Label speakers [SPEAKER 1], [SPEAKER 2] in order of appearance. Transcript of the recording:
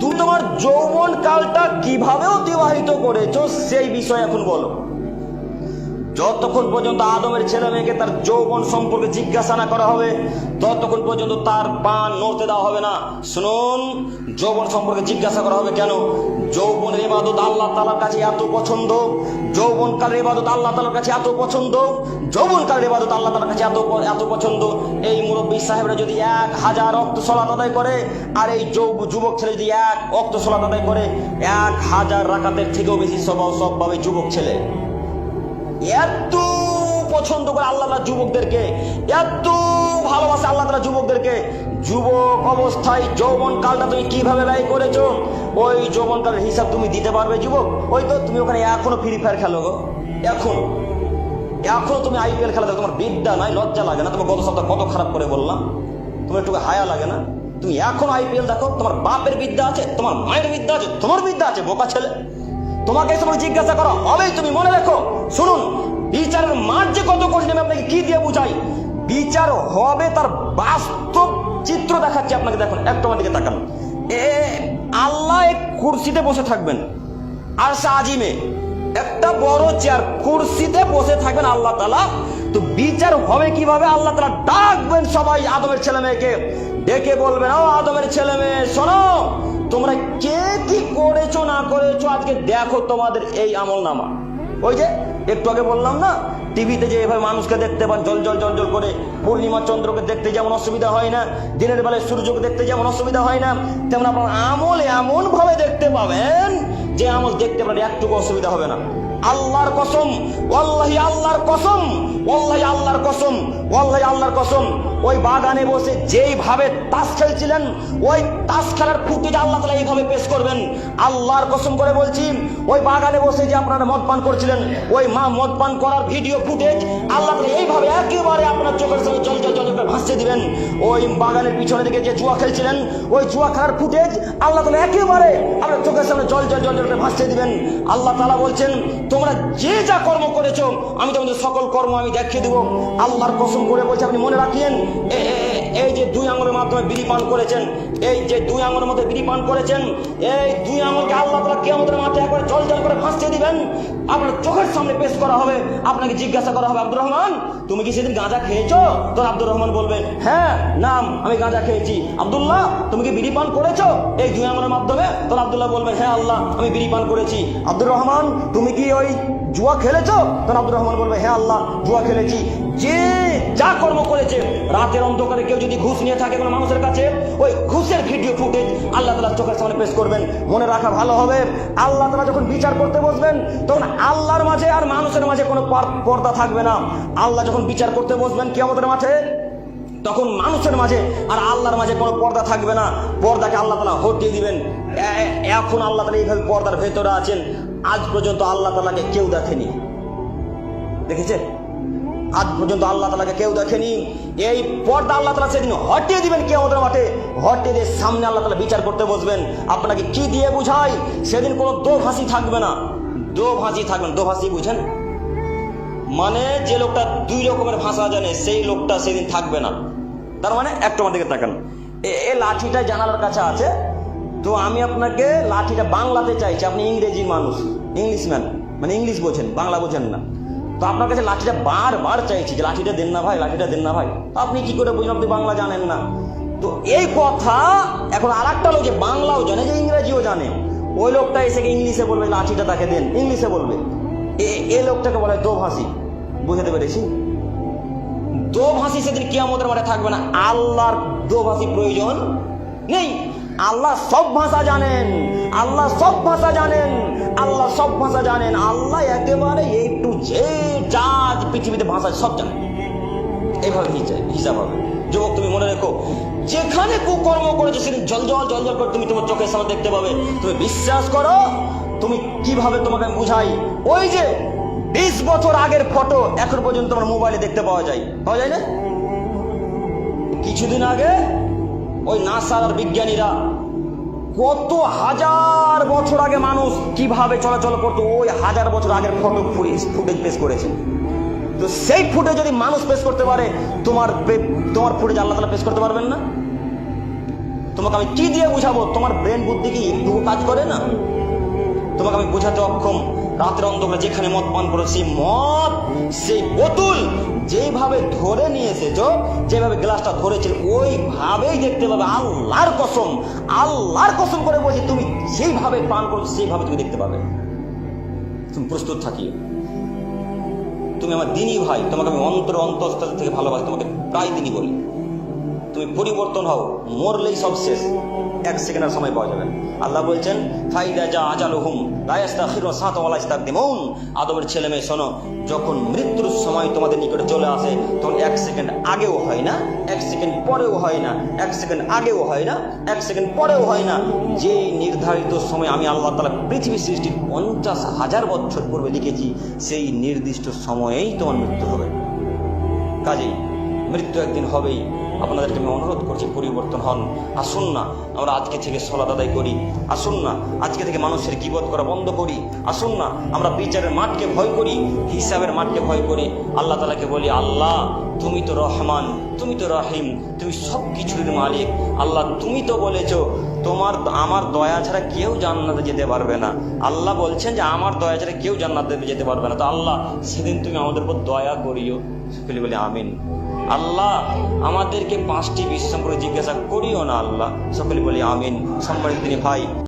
[SPEAKER 1] তুমি তোমার যৌবন কালটা কীভাবে অতিবাহিত করেছ সেই বিষয়ে এখন বলো। যতক্ষণ পর্যন্ত আদমের ছেলে মেয়েকে তার যৌবন সম্পর্কে জিজ্ঞাসা না করা হবে, ততক্ষণ পর্যন্ত তার পান নড়তে দেওয়া হবে না। শুনুন, যৌবন সম্পর্কে জিজ্ঞাসা করা হবে কেন? যৌবনের ইবাদত আল্লাহ তালার কাছে এত পছন্দ? যৌবন কালের ইবাদত আল্লাহ তালার কাছে এত পছন্দ? যৌবন কালের ইবাদত আল্লাহ তালার কাছে এত এত পছন্দ? এই মুরব্বী সাহেবরা যদি এক হাজার অক্ত সলাত আদায় করে, আর এই যৌ- যুবক ছেলে যদি এক অক্ত সলাত আদায় করে, এক হাজার রাকাতের থেকেও বেশি স্বভাব সব পাবে যুবক ছেলে। এত পছন্দ করে আল্লাহ যুবকদেরকে, এত ভালোবাসে আল্লাহ তাআলা যুবকদেরকে। যুবক অবস্থায় যৌবন কালটা তুমি কীভাবে ব্যয় করেছ? ওই যৌবন কালের হিসাব তুমি দিতে পারবে যুবক? ওই তো তুমি ওখানে এখনও ফ্রি ফায়ার খেলো গো। এখন। এখনও তুমি আইপিএল খেলা দেখো, তোমার বিদ্যা নাই, লজ্জা লাগে না। তোমার গত সপ্তাহ কত খারাপ করে বললাম। তোমার একটু হায়া লাগে না। তুমি এখন আইপিএল দেখো, তোমার বাপের বিদ্যা আছে, তোমার মায়ের বিদ্যা আছে, তোমার বিদ্যা আছে, বোকা ছেলে। তোমাকে সময় জিজ্ঞাসা করা হবেই তুমি মনে রাখো। শুনুন, বিচারের মাঠ যে কত কঠিন আমি আপনাকে কি দিয়ে বুঝাই? বিচার হবে তার বাস্তব চিত্র দেখাচ্ছি আপনাকে, দেখুন, একটু দিকে তাকান। এ, আল্লাহ এক কুর্সিতে বসে থাকবেন, আর সাজিমে একটা বড় চেয়ার কুর্সিতে বসে থাকবেন আল্লাহ তালা তো বিচার হবে কীভাবে? আল্লাহ তালা ডাকবেন সবাই আদমের ছেলে মেয়েকে ডেকে বলবেন, ও আদমের ছেলে মেয়ে শোনো তোমরা কে কি করেছ, না করেছ, আজকে দেখো তোমাদের এই আমল নামা ওই যে, একটু আগে বললাম না, টিভিতে যে এভাবে মানুষকে দেখতে পান জল জল জল জল করে, পূর্ণিমা চন্দ্রকে দেখতে যেমন অসুবিধা হয় না, দিনের বেলায় সূর্যকে দেখতে যেমন অসুবিধা হয় না, তেমন আপনার আমল এমন ভাবে দেখতে পাবেন যে আমল দেখতে আপনার একটুকু অসুবিধা হবে না। আল্লাহর কসম, ওয়াল্লাহি আল্লাহর কসম, ওয়াল্লাহি আল্লাহর কসম, ওয়াল্লাহি আল্লাহর কসম। ওই বাগানে বসে যেইভাবে তাস খেলছিলেন, ওই তাস খেলার ফুটেজ আল্লাহ তালা এইভাবে পেশ করবেন। আল্লাহর কসম করে বলছি, ওই বাগানে বসে যে আপনারা মদ পান করছিলেন, ওই মা মদ পান করার ভিডিও ফুটেজ আল্লাহ তালা এইভাবে একেবারে আপনার চোখের সামনে জল জল জল ভাসতে দিবেন। ওই বাগানের পিছনে দিকে যে জুয়া খেলছিলেন, ওই জুয়া খেলার ফুটেজ আল্লাহ তালা একেবারে আপনার চোখের সামনে জল জল জল জল ভাসতে দিবেন। আল্লাহ তালা বলছেন, তোমরা যে যা কর্ম করেছ, আমি তোমাদের সকল কর্ম আমি দেখিয়ে দেবো। আল্লাহর কসম করে বলছে, আপনি মনে রাখিয়েন এই যে দুই আঙুলের মাধ্যমে বিড়ি পান করেছেন, এই যে দুই আঙুলের মধ্যে বিড়ি পান করেছেন, এই দুই আঙুলকে আল্লাহ তালা কেমতের মাথায় একবার জল জল করে ভাসতে দিবেন। আপনার চোখের সামনে পেশ করা হবে, আপনাকে জিজ্ঞাসা করা হবে, আব্দুর রহমান, তুমি কি সেদিন গাঁজা খেয়েছো? তোর আব্দুর রহমান বলবেন হ্যাঁ নাম, আমি গাঁজা খেয়েছি। আব্দুল্লাহ, তুমি কি বিড়ি পান করেছ? এই দুই আঙুলের মাধ্যমে তোর আব্দুল্লাহ বলবেন হ্যাঁ আল্লাহ, আমি বিড়ি পান করেছি। আব্দুর রহমান, তুমি কি ওই জুয়া খেলেছ? তোর আব্দুর রহমান বলবে হ্যাঁ আল্লাহ, জুয়া খেলেছি। যে যা কর্ম করেছে, রাতের অন্ধকারে কেউ যদি ঘুষ নিয়ে থাকে কোনো মানুষের কাছে, ওই ঘুষের ভিডিও ফুটেজ আল্লাহ তালা চোখের সামনে পেশ করবেন। মনে রাখা ভালো হবে। আল্লাহ তালা যখন বিচার করতে বসবেন, তখন আল্লাহর মাঝে আর মানুষের মাঝে কোনো পর্দা থাকবে না। আল্লাহ যখন বিচার করতে বসবেন কি আমাদের মাঠে, তখন মানুষের মাঝে আর আল্লাহর মাঝে কোনো পর্দা থাকবে না। পর্দাকে আল্লাহ তালা হটিয়ে দিবেন। এখন আল্লাহ তালা এইভাবে পর্দার ভেতরে আছেন। আজ পর্যন্ত আল্লাহ তালাকে কেউ দেখেনি। দেখেছে আজ পর্যন্ত আল্লাহ তালাকে কেউ দেখেনি। এই পর্দা আল্লাহ তালা সেদিন হটিয়ে দিবেন কে আমাদের মাঠে। হটিয়ে দিয়ে সামনে আল্লাহ তালা বিচার করতে বসবেন। আপনাকে কি দিয়ে বুঝাই? সেদিন কোনো দো ভাসি থাকবে না। দো ভাসি থাকবেন। দো ভাসি বুঝেন? মানে যে লোকটা দুই রকমের ভাষা জানে, সেই লোকটা সেদিন থাকবে না। তার মানে একটা দিকে তাকান। এ লাঠিটা জানালার কাছে আছে। তো আমি আপনাকে লাঠিটা বাংলাতে চাইছি। আপনি ইংরেজি মানুষ। ইংলিশম্যান মানে ইংলিশ বোঝেন, বাংলা বোঝেন না। তো আপনার কাছে লাঠিটা বারবার চাইছি যে, লাঠিটা দেন না ভাই, লাঠিটা দেন না ভাই। আপনি কি করে বুঝলেন আপনি বাংলা জানেন না। তো এই কথা এখন আর একটা লোক বাংলাও জানে, যে ইংরেজিও জানে। ওই লোকটা এসে ইংলিশে বলবে, লাঠিটা তাকে দেন। ইংলিশে বলবে। এ- লোকটাকে বলা দোভাষী। বুঝতে পেরেছি? দোভাষী সেদিন কিয়ামতের মাঠে থাকবে না। আল্লাহর দোভাষী প্রয়োজন নেই। আল্লাহ সব ভাষা জানেন, আল্লাহ সব ভাষা জানেন, আল্লাহ সব ভাষা জানেন, আল্লাহ একেবারে একটু যে যা পৃথিবীতে ভাষা সব জানেন। এভাবে হিসাব হবে। যুবক, তুমি মনে রেখো, যেখানে কুকর্ম করেছ সেদিন জল জল জল জল করে তুমি তোমার চোখের সামনে দেখতে পাবে। তুমি বিশ্বাস করো, তুমি কীভাবে তোমাকে বুঝাই? ওই যে বিশ বছর আগের ফটো, এখন পর্যন্ত আমার মোবাইলে দেখতে পাওয়া যায়। পাওয়া যায় না? কিছুদিন আগে ওই নাসার বিজ্ঞানীরা, কত হাজার বছর আগে মানুষ কীভাবে চলাচল করতো, ওই হাজার বছর আগের ফটো ফুটেজ পেশ করেছে। তো সেই ফুটে যদি মানুষ পেশ করতে পারে, তোমার তোমার ফুটেজ আল্লাহ তালা পেশ করতে পারবেন না? তোমাকে আমি কি দিয়ে বুঝাবো? তোমার ব্রেন বুদ্ধি কি একটু কাজ করে না? তোমাকে আমি বোঝাতে অক্ষম। রাতের অন্ধকারে যেখানে মদ পান করো সেই মদ, সেই বোতল যেইভাবে ধরে নিয়ে এসেছ যেভাবে গ্লাসটা ধরেছিল, ওইভাবেই দেখতে পাবে আল্লাহর কসম আল্লাহর কসম করে বলছি, তুমি যেইভাবে পান করছ, সেইভাবে তুমি দেখতে পাবে। তুমি প্রস্তুত থাকিও। তুমি আমার দিনই ভাই, তোমাকে আমি অন্তর অন্তর থেকে ভালোবাসি, তোমাকে প্রায় দিনই বলি। তুমি পরিবর্তন হও, মরলেই সব শেষ। এক সেকেন্ডের সময় পাওয়া যাবে আল্লাহ বলছেন, ফাইদা যা সাত ওয়ালা ইস্তাকদিমুন। আদমের ছেলে মেয়ে, শোনো, যখন মৃত্যুর সময় তোমাদের নিকটে চলে আসে, তখন এক সেকেন্ড আগেও হয় না, এক সেকেন্ড পরেও হয় না, এক সেকেন্ড আগেও হয় না, এক সেকেন্ড পরেও হয় না। যে নির্ধারিত সময় আমি আল্লাহ তালা পৃথিবী সৃষ্টির পঞ্চাশ হাজার বছর পূর্বে লিখেছি, সেই নির্দিষ্ট সময়েই তোমার মৃত্যু হবে। কাজেই মৃত্যু একদিন হবেই। আপনাদেরকে আমি অনুরোধ করছি, পরিবর্তন হন। আসুন না, আমরা আজকে থেকে সলাদ আদায় করি। আসুন না, আজকে থেকে মানুষের কিবত করা বন্ধ করি। আসুন না, আমরা বিচারের মাঠকে ভয় করি, হিসাবের মাঠকে ভয় করি। আল্লাহ তালাকে বলি, আল্লাহ, তুমি তো রহমান, তুমি তো রহিম, তুমি সব কিছুর মালিক। আল্লাহ, তুমি তো বলেছ, তোমার, আমার দয়া ছাড়া কেউ জান্নাতে যেতে পারবে না। আল্লাহ বলছেন যে, আমার দয়া ছাড়া কেউ জান্নাতে যেতে পারবে না। তো আল্লাহ, সেদিন তুমি আমাদের উপর দয়া করিও। সকলে বলি, আমিন। আল্লাহ, আমাদেরকে পাঁচটি বিশ্ব সম্পর্কে জিজ্ঞাসা করিও না আল্লাহ। সকলে বলি আমিন। সম্পর্কে তিনি ভাই